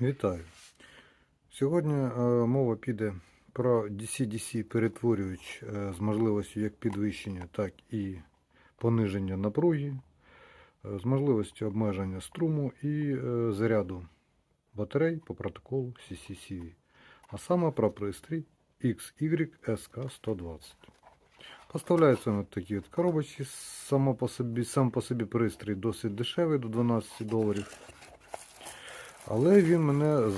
Вітаю. Сьогодні е, мова піде про DC-DC перетворювач е, з можливістю як підвищення, так і пониження напруги, е, з можливістю обмеження струму і заряду батарей по протоколу CCCV. А саме про пристрій XYSK120. Поставляється на такі от собі, сам по собі пристрій досить дешевий, до 12 доларів. Але він мене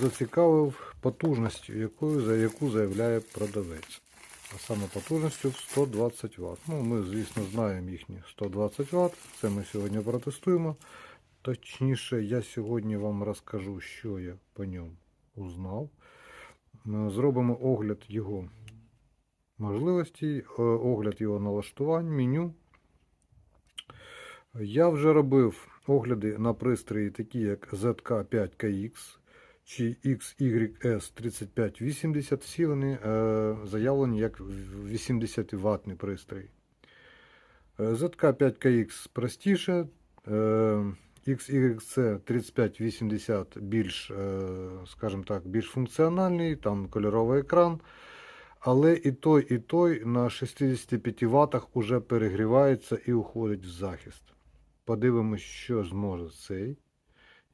зацікавив потужністю, якою, за яку заявляє продавець. А саме потужністю в 120 Вт. Ну, ми, звісно, знаємо їхні 120 Вт. Це ми сьогодні протестуємо. Точніше, я сьогодні вам розкажу, що я по ньому узнав. Зробимо огляд його можливостей, е, огляд його налаштувань, меню. Я вже робив огляди на пристрої, такі як ZK5KX чи XYS3580. Всі вони е, заявлені як 80 ватний пристрій. Е, ZK5KX простіше. Е, XYC 3580 більш, е, скажімо так, більш функціональний, там кольоровий екран. Але і той, і той на 65 ватах уже перегрівається і уходить в захист. Подивимось, що зможе цей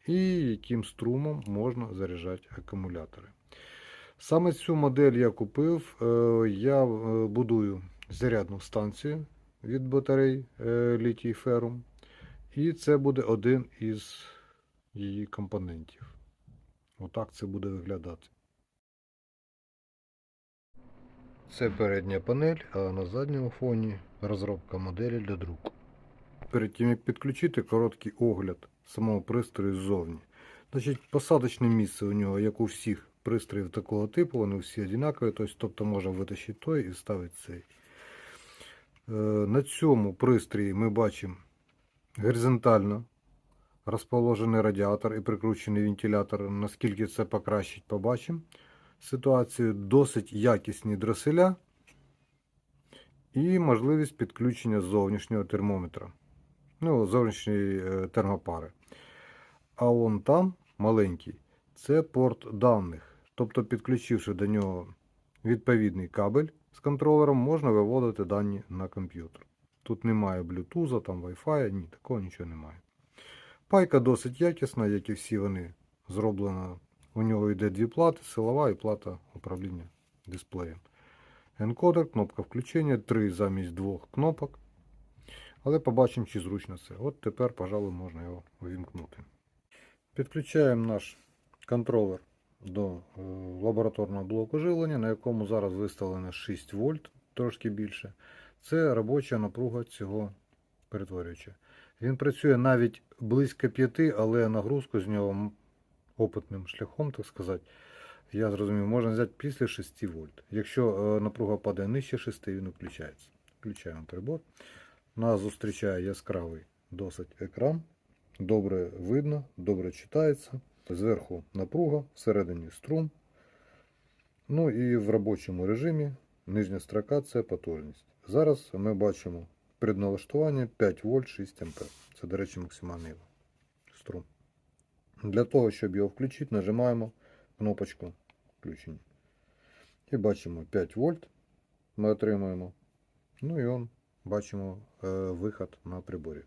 і яким струмом можна заряджати акумулятори. Саме цю модель я купив. Е, Я е, будую зарядну станцію від батарей е, літій ферум. І це буде один із її компонентів. Отак це буде виглядати. Це передня панель, а на задньому фоні розробка моделі для друку. Перед тим як підключити короткий огляд самого пристрою ззовні. Значить, посадочне місце у нього, як у всіх пристроїв такого типу, вони всі однакові, тобто, тобто можна витащити той і ставити цей. Е, На цьому пристрої ми бачимо горизонтально розположений радіатор і прикручений вентилятор. Наскільки це покращить, побачимо ситуацію. Досить якісні дроселя і можливість підключення зовнішнього термометра. Ну, зовнішньої е, термопари. А вон там маленький це порт даних. Тобто, підключивши до нього відповідний кабель з контролером, можна виводити дані на комп'ютер. Тут немає Bluetooth, там Wi-Fi, ні, такого нічого немає. Пайка досить якісна, як і всі вони зроблена. У нього йде дві плати, силова і плата управління дисплеєм. Енкодер, кнопка включення, три замість двох кнопок. Але побачимо, чи зручно це. От тепер, пожалуй, можна його увімкнути. Підключаємо наш контролер до е, лабораторного блоку живлення, на якому зараз виставлено 6 вольт, трошки більше. Це робоча напруга цього перетворювача. Він працює навіть близько 5, але нагрузку з нього опитним шляхом, так сказати, я зрозумів, можна взяти після 6 вольт. Якщо е, напруга падає нижче 6, він включається. Включаємо прибор. Нас зустрічає яскравий досить екран. Добре видно, добре читається. Зверху напруга, всередині струм. Ну і в робочому режимі нижня строка це потужність. Зараз ми бачимо предналаштування 5 вольт 6 ампер. Це, до речі, максимальний струм. Для того, щоб його включити, нажимаємо кнопочку включення. І бачимо 5 вольт. Ми отримуємо. Ну і он бачимо е, виход на приборі.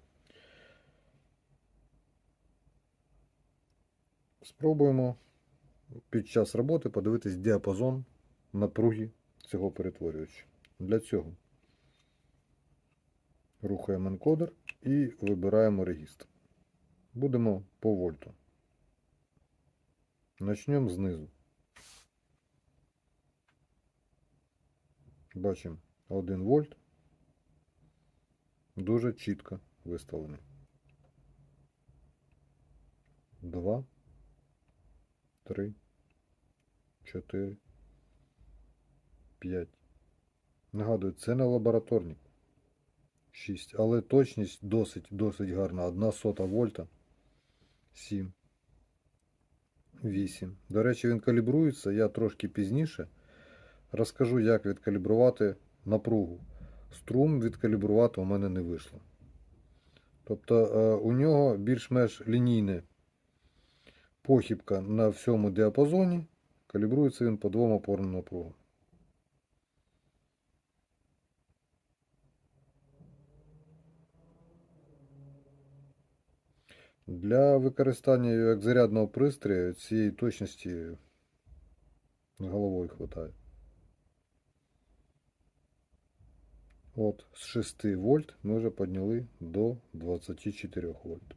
Спробуємо під час роботи подивитись діапазон напруги цього перетворювача. Для цього рухаємо енкодер і вибираємо регістр. Будемо по вольту. Начнемо знизу. Бачимо 1 вольт. Дуже чітко виставлений. 2, 3, 4, 5. Нагадую, це не лабораторник. 6. Але точність досить, досить гарна. 1 сота вольта. 7. 8. До речі, він калібрується. Я трошки пізніше розкажу, як відкалібрувати напругу. Струм відкалібрувати у мене не вийшло. Тобто е, у нього більш-менш лінійне похибка на всьому діапазоні. Калібрується він по двом опорним напругам. Для використання як зарядного пристрою цієї точності головою хватає. От з 6 вольт ми вже підняли до 24 вольт.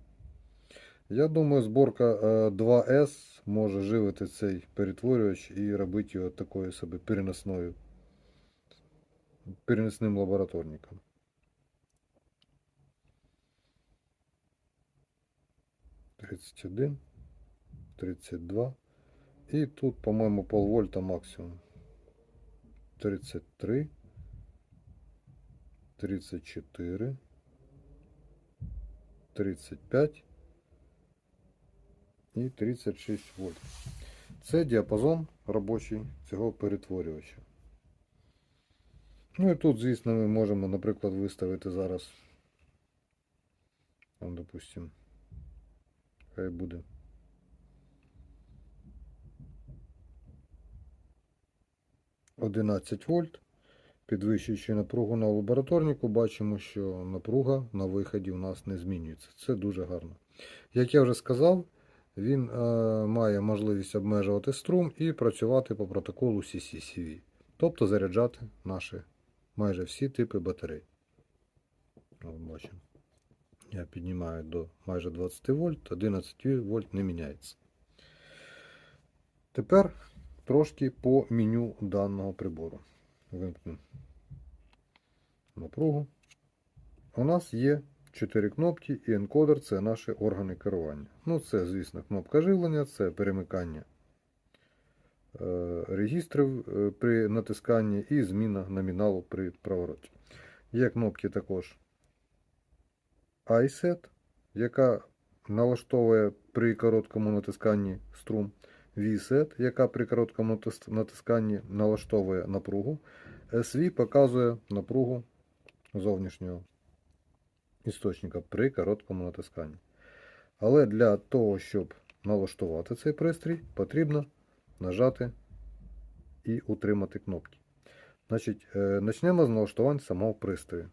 Я думаю, зборка е, 2S може живити цей перетворювач і робити його такою собі переносною, переносним лабораторником. Тридцять один, тридцять два. І тут, по-моєму, полвольта максимум. 33, 34, 35 і 36 вольт. Це діапазон робочий цього перетворювача. Ну і тут, звісно, ми можемо, наприклад, виставити зараз. Там, допустим, хай буде. Одинадцять вольт. Підвищуючи напругу на лабораторнику, бачимо, що напруга на виході у нас не змінюється. Це дуже гарно. Як я вже сказав, він е, має можливість обмежувати струм і працювати по протоколу CCCV, тобто заряджати наші майже всі типи батарей. Бачимо. Я піднімаю до майже 20 вольт, 11 вольт не міняється. Тепер трошки по меню даного прибору. Вимкну напругу. У нас є 4 кнопки і енкодер це наші органи керування. Ну, це, звісно, кнопка живлення, це перемикання е, регістрів е, при натисканні і зміна номіналу при провороті. Є кнопки також iSet, яка налаштовує при короткому натисканні струм. VSET, яка при короткому натисканні налаштовує напругу. SV показує напругу зовнішнього істочника при короткому натисканні. Але для того, щоб налаштувати цей пристрій, потрібно нажати і утримати кнопки. Значить, е, Почнемо з налаштувань самого пристрою.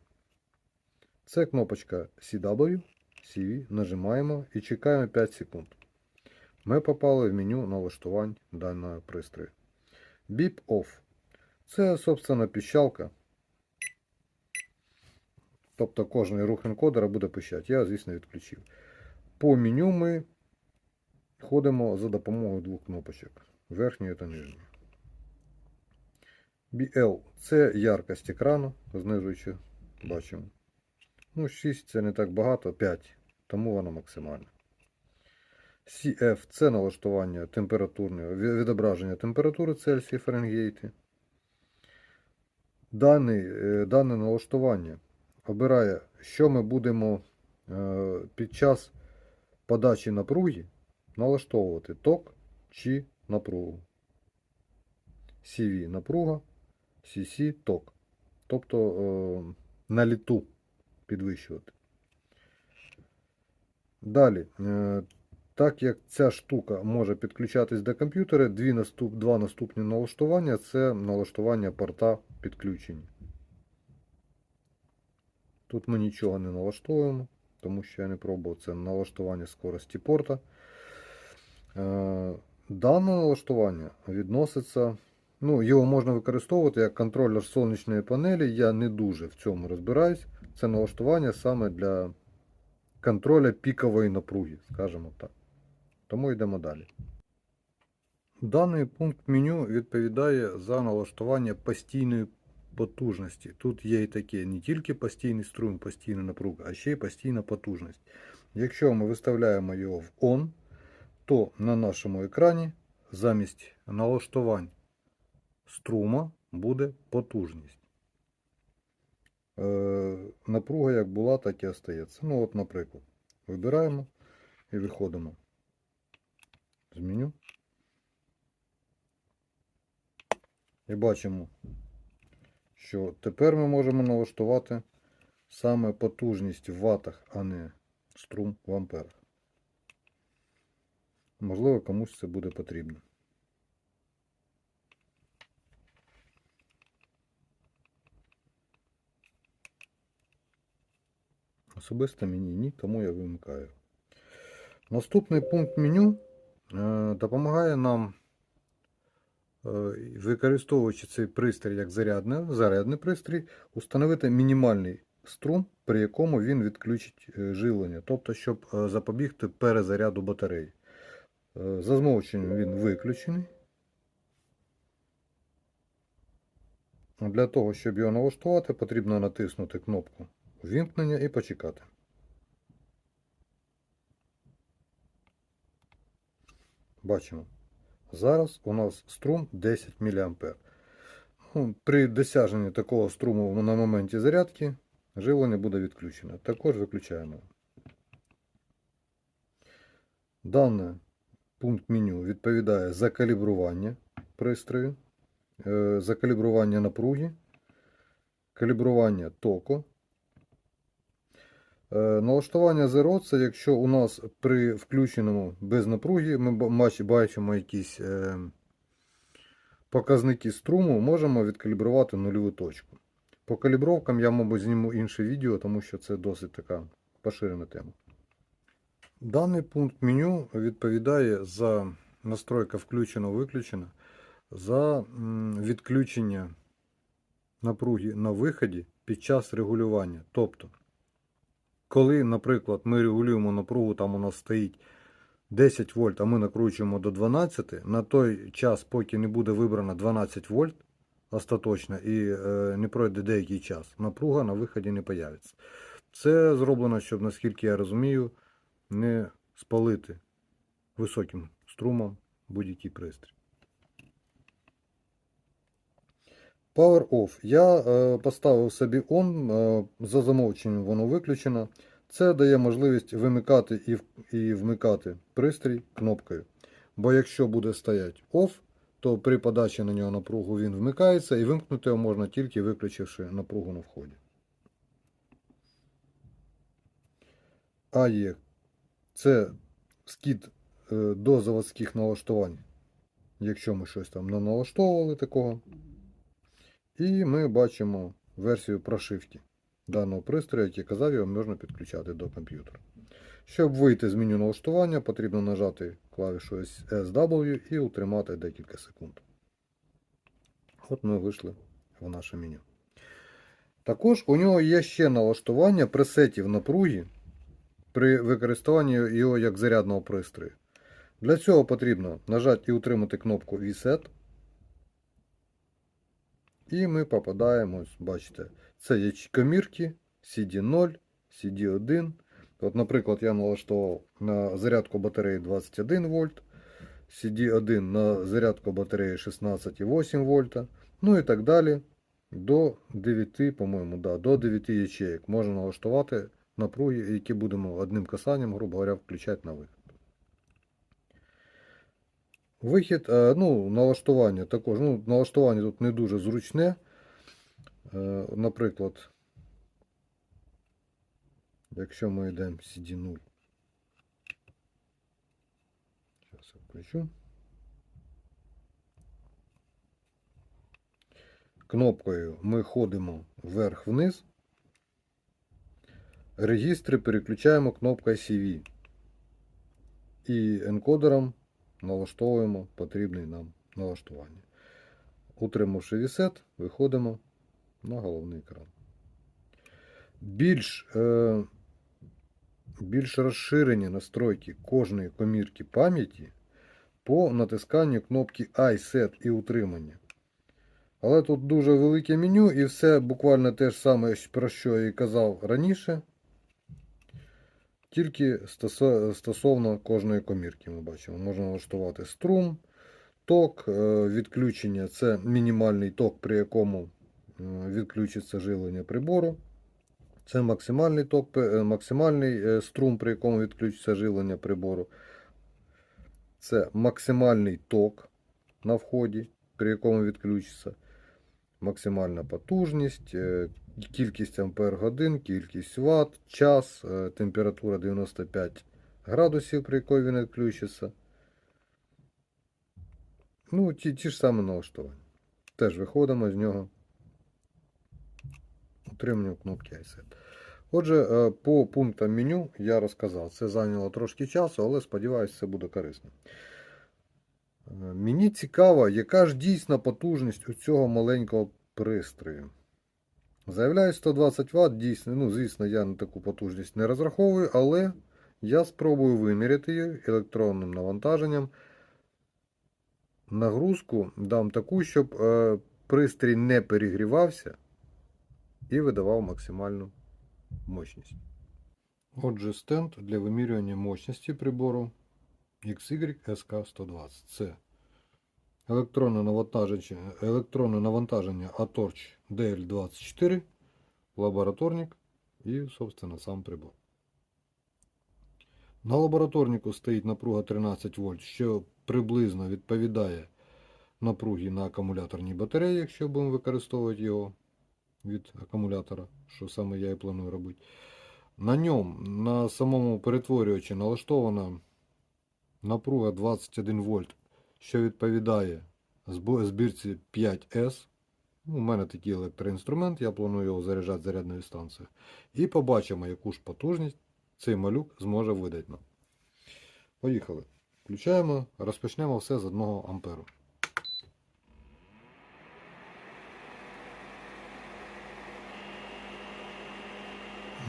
Це кнопочка CW, CV, нажимаємо і чекаємо 5 секунд. Ми попали в меню налаштувань даного пристрою. Beep Off. Це, собственно, піщалка. Тобто кожний рух енкодера буде пищати. Я, звісно, відключив. По меню ми ходимо за допомогою двох кнопочок. Верхньої та нижньої. BL це яркость екрану, знижуючи, бачимо. Ну, 6 це не так багато, 5, тому вона максимальна. CF це налаштування температурного відображення температури Цельсія Фаренгейти. Дане, е, дане налаштування обирає, що ми будемо е, під час подачі напруги налаштовувати ток чи напругу. CV напруга, CC ток. Тобто е, на літу підвищувати. Далі, е, так як ця штука може підключатись до комп'ютера, дві наступ, два наступні налаштування це налаштування порта підключення. Тут ми нічого не налаштовуємо, тому що я не пробував це налаштування скорості порта. Е, Дане налаштування відноситься, ну, його можна використовувати як контролер сонячної панелі. Я не дуже в цьому розбираюсь. Це налаштування саме для контроля пікової напруги, скажімо так. Тому йдемо далі. Даний пункт меню відповідає за налаштування постійної потужності. Тут є і таке не тільки постійний струм, постійна напруга, а ще й постійна потужність. Якщо ми виставляємо його в ON, то на нашому екрані замість налаштувань струма буде потужність. Е, напруга як була, так і остається. Ну, от, наприклад, вибираємо і виходимо з меню. І бачимо, що тепер ми можемо налаштувати саме потужність в ватах, а не струм в амперах. Можливо, комусь це буде потрібно. Особисто мені ні, тому я вимикаю. Наступний пункт меню допомагає нам, е, використовуючи цей пристрій як зарядне, зарядний пристрій, установити мінімальний струм, при якому він відключить е, живлення, тобто, щоб е, запобігти перезаряду батареї. Е, За змовченням він виключений. Для того, щоб його налаштувати, потрібно натиснути кнопку вімкнення і почекати. Бачимо. Зараз у нас струм 10 мА. Ну, при досяженні такого струму на моменті зарядки живлення буде відключено. Також виключаємо. Даний пункт меню відповідає за калібрування пристрою, е, за калібрування напруги, калібрування току. Е, Налаштування Zero це якщо у нас при включеному без напруги ми бачимо якісь е, показники струму, можемо відкалібрувати нульову точку. По калібровкам я, мабуть, зніму інше відео, тому що це досить така поширена тема. Даний пункт меню відповідає за настройка включено-виключено, за відключення напруги на виході під час регулювання. Тобто, коли, наприклад, ми регулюємо напругу, там у нас стоїть 10 вольт, а ми накручуємо до 12, на той час, поки не буде вибрано 12 вольт остаточно і е, не пройде деякий час, напруга на виході не появиться. Це зроблено, щоб, наскільки я розумію, не спалити високим струмом будь-який пристрій. Power Off. Я е, поставив собі on, е, за замовченням воно виключено. Це дає можливість вимикати і, і вмикати пристрій кнопкою. Бо якщо буде стояти OFF, то при подачі на нього напругу він вмикається і вимкнути його можна тільки виключивши напругу на вході. АЕ це скид е, до заводських налаштувань. Якщо ми щось там не налаштовували такого. І ми бачимо версію прошивки даного пристрою, як я казав, його можна підключати до комп'ютера. Щоб вийти з меню налаштування, потрібно нажати клавішу SW і утримати декілька секунд. От ми вийшли в наше меню. Також у нього є ще налаштування пресетів напруги при використанні його як зарядного пристрою. Для цього потрібно нажати і утримати кнопку Reset. І ми попадаємо, бачите, це є комірки CD0, CD1. От, наприклад, я налаштував на зарядку батареї 21 вольт, CD1 на зарядку батареї 16,8 вольта, ну і так далі. До 9, по-моєму, да, до 9 ячеїк можна налаштувати напруги, які будемо одним касанням, грубо говоря, включати на вихід. Вихід, е, ну, налаштування також. Ну, налаштування тут не дуже зручне. Е, Наприклад, якщо ми йдемо CD0. Зараз я включу. Кнопкою ми ходимо вверх-вниз. Регістри переключаємо кнопкою CV. І енкодером налаштовуємо потрібний нам налаштування. Утримавши вісет, виходимо на головний екран. Більш, е, більш розширені настройки кожної комірки пам'яті по натисканню кнопки iSet і утримання. Але тут дуже велике меню і все буквально те ж саме, про що я і казав раніше. Тільки стосовно кожної комірки ми бачимо. Можна налаштувати струм, ток, е, відключення це мінімальний ток, при якому відключиться живлення прибору. Це максимальний ток, е, максимальний е, струм, при якому відключиться живлення прибору. Це максимальний ток на вході, при якому відключиться. Максимальна потужність, кількість ампер годин, кількість ватт, час, е, температура 95 градусів, при якій він відключиться. Ну, ті, ті ж самі налаштування. Теж виходимо з нього. Утримуємо кнопки iSet. Отже, е, по пунктам меню я розказав. Це зайняло трошки часу, але сподіваюся, це буде корисно. Е, Мені цікаво, яка ж дійсна потужність у цього маленького пристрою. Заявляю 120 Вт, дійсно, ну, звісно, я на таку потужність не розраховую, але я спробую виміряти її електронним навантаженням. Нагрузку дам таку, щоб е, пристрій не перегрівався і видавав максимальну мощність. Отже, стенд для вимірювання мощності прибору XY SK120. Це електронне навантаження, електронне навантаження Atorch DL24, лабораторник і, собственно, сам прибор. На лабораторнику стоїть напруга 13 вольт, що приблизно відповідає напругі на акумуляторній батареї, якщо будемо використовувати його від акумулятора, що саме я і планую робити. На ньому, на самому перетворювачі налаштована напруга 21 вольт, що відповідає збірці 5S. Ну, У мене такий електроінструмент, я планую його заряджати зарядною станцією. І побачимо, яку ж потужність цей малюк зможе видати нам. Поїхали. Включаємо, розпочнемо все з 1 амперу.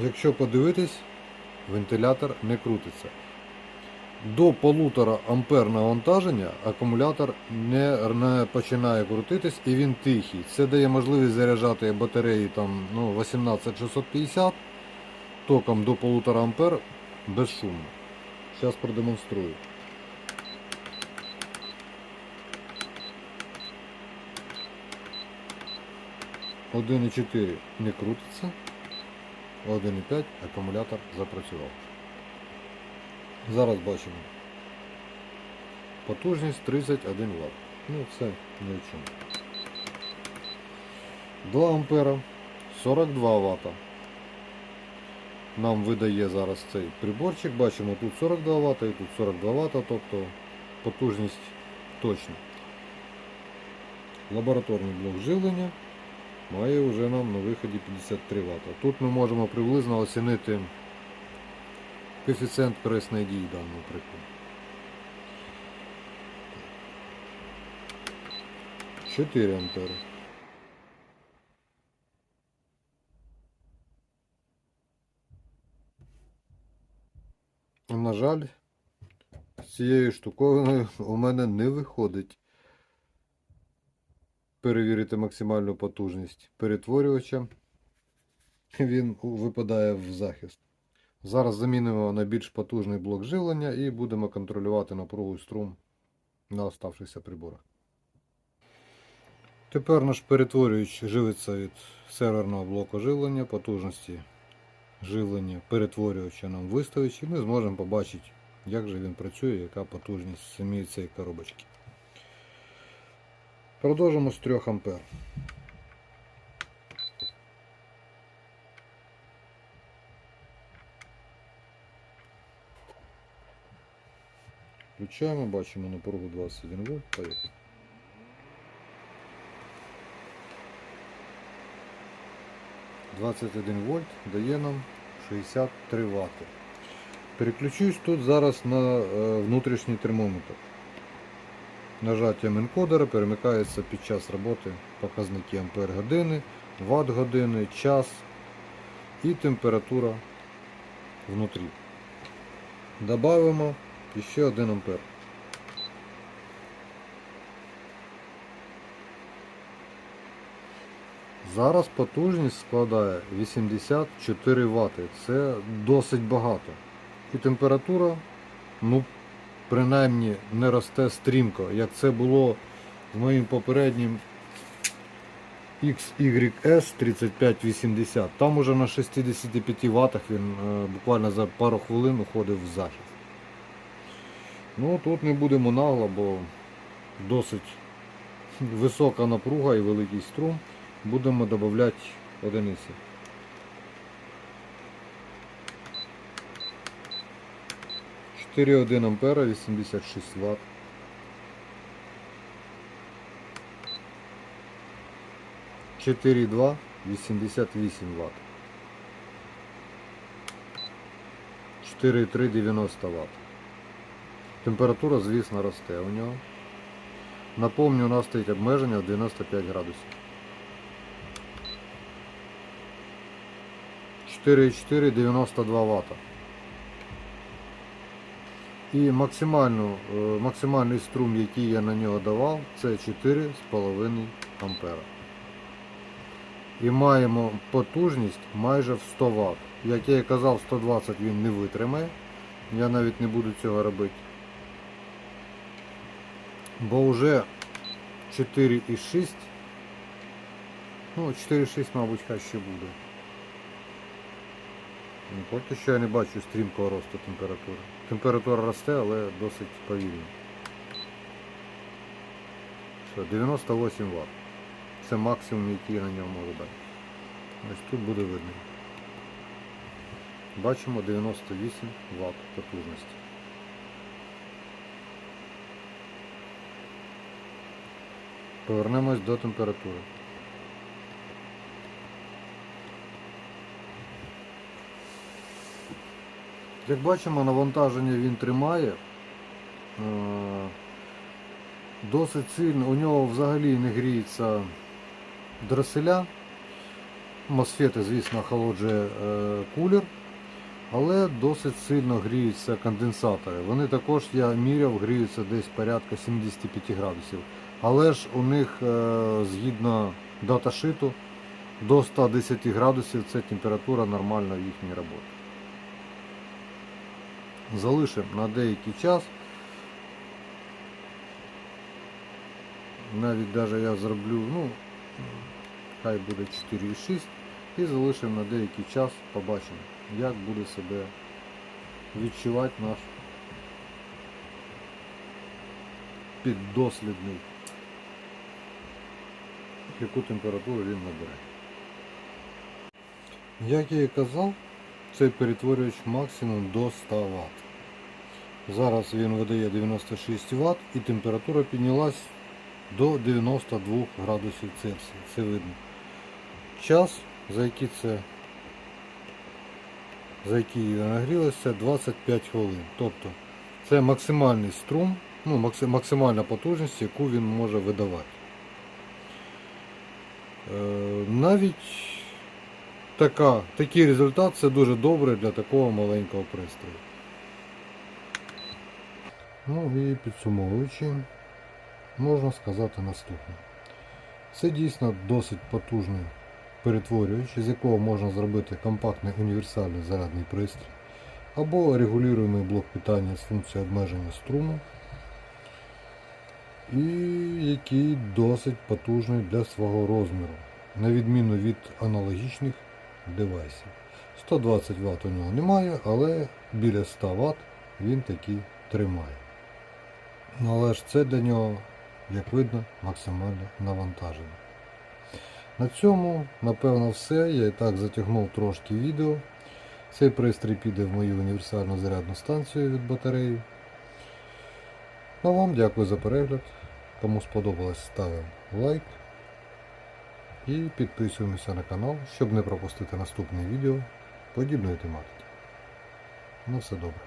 Якщо подивитись, вентилятор не крутиться. До 1,5 ампер навантаження акумулятор не, не починає крутитись і він тихий. Це дає можливість заряджати батареї там, ну, 18650 током до 1,5 ампер безшумно. Зараз продемонструю. Один і 4 не крутиться. 1,5 акумулятор запрацював. Зараз бачимо. Потужність 31 Вт. Ну це ні в чому. 2 ампера 42 Вт. Нам видає зараз цей приборчик. Бачимо тут 42 Вт і тут 42 Вт, тобто потужність точна. Лабораторний блок живлення має вже нам на виході 53 Вт. Тут ми можемо приблизно оцінити коефіцієнт корисної дії даного прикладу. 4 ампери. На жаль, з цією штуковиною у мене не виходить перевірити максимальну потужність перетворювача. Він випадає в захист. Зараз замінимо на більш потужний блок живлення і будемо контролювати напругу струм на оставшихся приборах. Тепер наш перетворювач живиться від серверного блоку живлення, потужності живлення перетворювача нам виставить і ми зможемо побачити, як же він працює, яка потужність самої цієї коробочки. Продовжимо з 3 ампер. Включаємо, бачимо напругу 21 вольт. Поїхали. «21 вольт дає нам 63 Вт. Переключусь тут зараз на е, внутрішній термометр. Нажаттям енкодера перемикаються під час роботи показники ампер години, ватт години, час і температура внутрі. Добавимо ще 1 ампер. Зараз потужність складає 84 Вт. Це досить багато. І температура, ну, принаймні не росте стрімко, як це було з моїм попереднім XYS 3580. Там уже на 65 Вт він е, буквально за пару хвилин уходив в захист. Ну тут не будемо нагло, бо досить висока напруга і великий струм. Будемо додати одиниці. Чотири один ампера, 86 Вт. Чотири два, 88 Вт. 4,3 90 Вт. Температура, звісно, росте у нього. Напомню, у нас стоїть обмеження в 95 градусів. 4,4 92 Вт. І е, максимальний струм, який я на нього давав, це 4,5 ампера. І маємо потужність майже в 100 Вт. Як я і казав, 120 він не витримає. Я навіть не буду цього робити. Бо вже 4,6. Ну, 4,6, мабуть, хай ще буде. Ну, Поки що я не бачу стрімкого росту температури. Температура росте, але досить повільно. Все, 98 Вт. Це максимум, який на нього можу дати. Ось тут буде видно. Бачимо 98 Вт потужності. Повернемось до температури. Як бачимо, навантаження він тримає. Е, Досить сильно, у нього взагалі не гріється дроселя. Мосфети, звісно, охолоджує е, кулер, але досить сильно гріються конденсатори. Вони також, я міряв, гріються десь порядка 75 градусів. Але ж у них е, згідно даташиту до 110 градусів це температура нормальна в їхній роботі. Залишимо на деякий час. Навіть даже я зроблю, ну, хай буде 4,6 і залишимо на деякий час, побачимо, як буде себе відчувати наш піддослідний, яку температуру він набере. Як я і казав, цей перетворювач максимум до 100 Вт. Зараз він видає 96 Вт і температура піднялась до 92 градусів Цельсія. Це видно. Час, за який це за який нагрілося 25 хвилин. Тобто це максимальний струм, ну, максимальна потужність, яку він може видавати. Е, навіть така, такий результат це дуже добре для такого маленького пристрою. Ну і підсумовуючи, можна сказати наступне. Це дійсно досить потужний перетворювач, з якого можна зробити компактний універсальний зарядний пристрій або регулюємий блок питання з функцією обмеження струму, і який досить потужний для свого розміру, на відміну від аналогічних девайсів. 120 Вт у нього немає, але біля 100 Вт він таки тримає. Ну, але ж це для нього, як видно, максимальне навантаження. На цьому, напевно, все. Я і так затягнув трошки відео. Цей пристрій піде в мою універсальну зарядну станцію від батареї. А вам дякую за перегляд. Кому сподобалось, ставимо лайк і підписуємося на канал, щоб не пропустити наступне відео подібної тематики. На все добре.